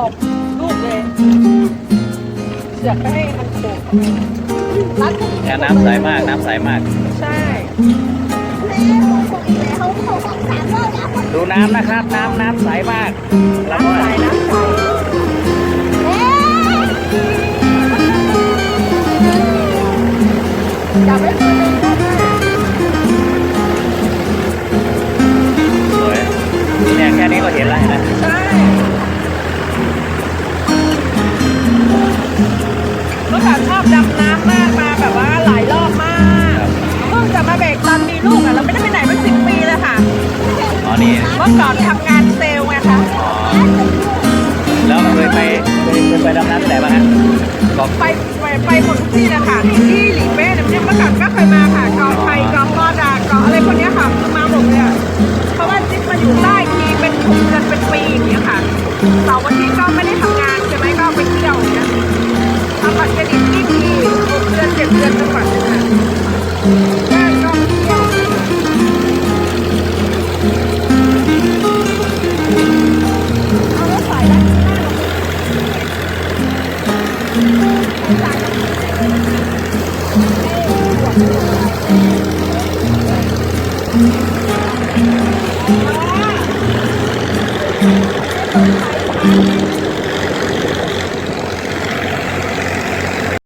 ตกลูกเลยเสือกไปให้มันโขกรัดเนี่ยน้ำใสมากน้ำใสมาก ใช่ดูน้ำนะครับ น้ำน้ำใสมากแล้วก็น้ำใสน้ำใสอย่าไปคุยเลยก็ได้สวยเนี่ยแค่นี้ก็เห็นแล้วเห็นไหมใช่ ดำน้ำมากมาแบบว่าหลายรอบมากเพิ่งจะมาเบรกตอนมีลูกอะเราไม่ได้ไปไหนมาสิบปีเลยค่ะอ๋อนี่เมื่อก่อนทำงานเซลล์ไงคะอ๋อแล้วเคยไปเคยเคยไปดำน้ำที่ไหนบ้างฮะบอกไปไปไปหมดทุกที่เลยค่ะที่ Thank you.